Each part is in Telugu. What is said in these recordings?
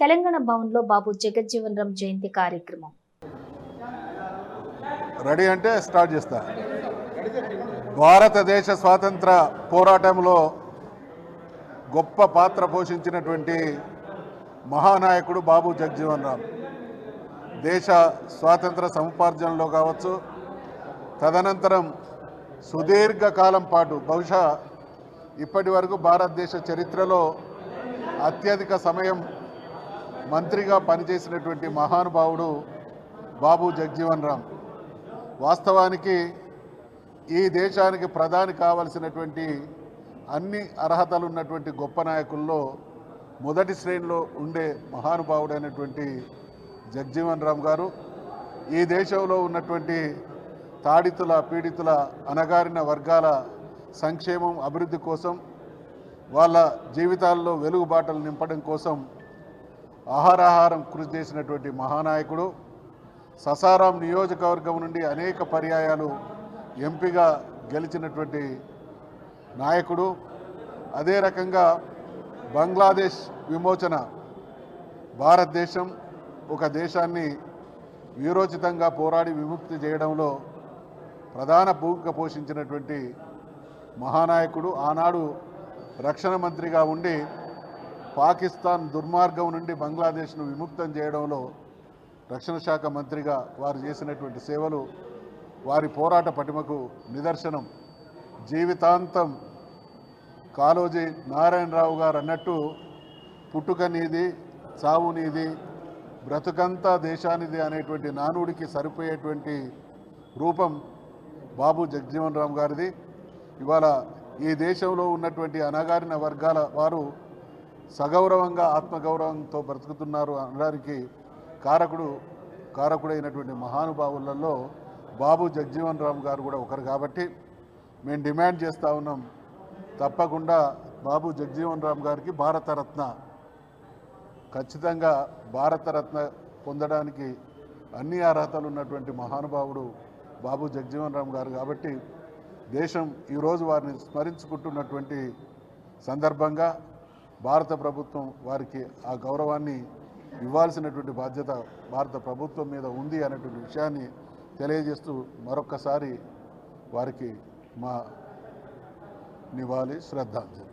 తెలంగాణ భవన్లో బాబు జగజ్జీవన్ రామ్ జయంతి కార్యక్రమం. రెడీ అంటే స్టార్ట్ చేస్తా. భారతదేశ స్వాతంత్ర పోరాటంలో గొప్ప పాత్ర పోషించినటువంటి మహానాయకుడు బాబు జగజ్జీవన్ రామ్. దేశ స్వాతంత్ర సముపార్జనలో కావచ్చు తదనంతరం సుదీర్ఘకాలం పాటు బహుశా ఇప్పటి వరకు భారతదేశ చరిత్రలో అత్యధిక సమయం మంత్రిగా పనిచేసినటువంటి మహానుభావుడు బాబు జగ్జీవన్ రామ్. వాస్తవానికి ఈ దేశానికి ప్రధాని కావలసినటువంటి అన్ని అర్హతలు ఉన్నటువంటి గొప్ప నాయకుల్లో మొదటి శ్రేణిలో ఉండే మహానుభావుడైనటువంటి జగ్జీవన్ రామ్ గారు ఈ దేశంలో ఉన్నటువంటి తాడితుల పీడితుల అణగారిన వర్గాల సంక్షేమం అభివృద్ధి కోసం వాళ్ళ జీవితాల్లో వెలుగుబాటలు నింపడం కోసం ఆహారాహారం కృషి చేసినటువంటి మహానాయకుడు ససారాం నియోజకవర్గం నుండి అనేక పర్యాయాలు ఎంపీగా గెలిచినటువంటి నాయకుడు. అదే రకంగా బంగ్లాదేశ్ విమోచన భారతదేశం ఒక దేశాన్ని వీరోచితంగా పోరాడి విముక్తి చేయడంలో ప్రధాన భూమిక పోషించినటువంటి మహానాయకుడు. ఆనాడు రక్షణ మంత్రిగా ఉండి పాకిస్తాన్ దుర్మార్గం నుండి బంగ్లాదేశ్ను విముక్తం చేయడంలో రక్షణ శాఖ మంత్రిగా వారు చేసినటువంటి సేవలు వారి పోరాట పటిమకు నిదర్శనం. జీవితాంతం కాలోజీ నారాయణరావు గారు అన్నట్టు పుట్టుక నీది చావు నీది బ్రతుకంతా దేశానిది అనేటువంటి నానుడికి సరిపోయేటువంటి రూపం బాబు జగ్జీవన్ రామ్ గారిది. ఇవాళ ఈ దేశంలో ఉన్నటువంటి అనగారిన వర్గాల వారు సగౌరవంగా ఆత్మగౌరవంతో బ్రతుకుతున్నారు అనడానికి కారకుడు కారకుడైనటువంటి మహానుభావులలో బాబు జగజీవన్ రామ్ గారు కూడా ఒకరు కాబట్టి మేము డిమాండ్ చేస్తూ ఉన్నాం తప్పకుండా బాబు జగజీవన్ రామ్ గారికి భారతరత్న ఖచ్చితంగా భారతరత్న పొందడానికి అన్ని అర్హతలు ఉన్నటువంటి మహానుభావుడు బాబు జగజీవన్ రామ్ గారు కాబట్టి దేశం ఈరోజు వారిని స్మరించుకుంటున్నటువంటి సందర్భంగా భారత ప్రభుత్వం వారికి ఆ గౌరవాన్ని ఇవ్వాల్సినటువంటి బాధ్యత భారత ప్రభుత్వం మీద ఉంది అనేటువంటి విషయాన్ని తెలియజేస్తూ మరొక్కసారి వారికి మా నివాళి శ్రద్ధాంజలి.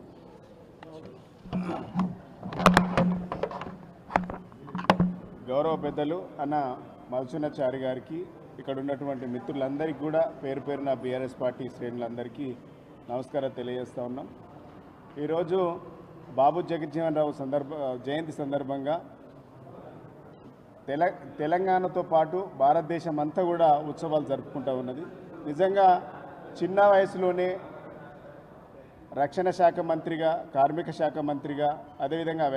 గౌరవ పెద్దలు అన్న మధుసూనాచారి గారికి ఇక్కడ ఉన్నటువంటి మిత్రులందరికీ కూడా పేరు పేరున బీఆర్ఎస్ పార్టీ శ్రేణులందరికీ నమస్కారం తెలియజేస్తూ ఉన్నాం. ఈరోజు బాబు జగజ్జీవనరావు సందర్భ జయంతి సందర్భంగా తెల తెలంగాణతో పాటు భారతదేశం అంతా కూడా ఉత్సవాలు జరుపుకుంటూ ఉన్నది. నిజంగా చిన్న వయసులోనే రక్షణ శాఖ మంత్రిగా కార్మిక శాఖ మంత్రిగా అదేవిధంగా